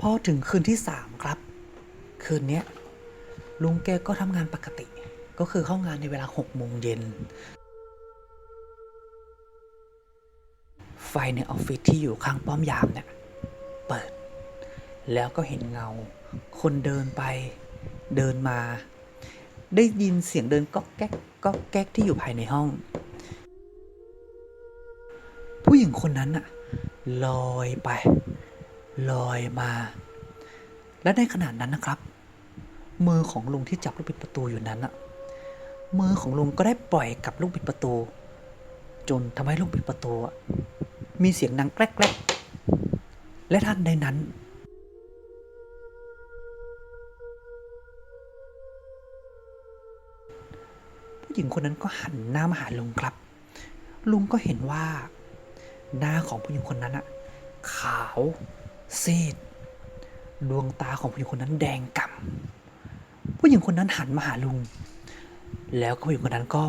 พอถึงคืนที่สามครับ คืนนี้ลุงแกก็ทำงานปกติ ก็คือเข้างานในเวลาหกโมงเย็น ไฟในออฟฟิศที่อยู่ข้างป้อมยามเนี่ย เปิด แล้วก็เห็นเงา คนเดินไป เดินมา ได้ยินเสียงเดินก๊อกแก๊กก๊อกแก๊กที่อยู่ภายในห้อง ผู้หญิงคนนั้นอะลอยไป ลอยมา และในขณะนั้นนะครับ มือของลุงที่จับลูกบิดประตูอยู่นั้นอะมือของลุงก็ได้ปล่อยกับลูกบิดประตู จนทำให้ลูกบิดประตูมีเสียงดังแกรกและทันใดนั้นผู้หญิงคนนั้นก็หันหน้ามาหาลุงครับ ลุงก็เห็นว่า หน้าของผู้หญิงคนนั้นอะขาว ซีด ดวงตาของผู้หญิงคนนั้นแดงก่ำผู้หญิงคนนั้นหันมาหาลุง แล้วก็ผู้หญิงคนนั้นก็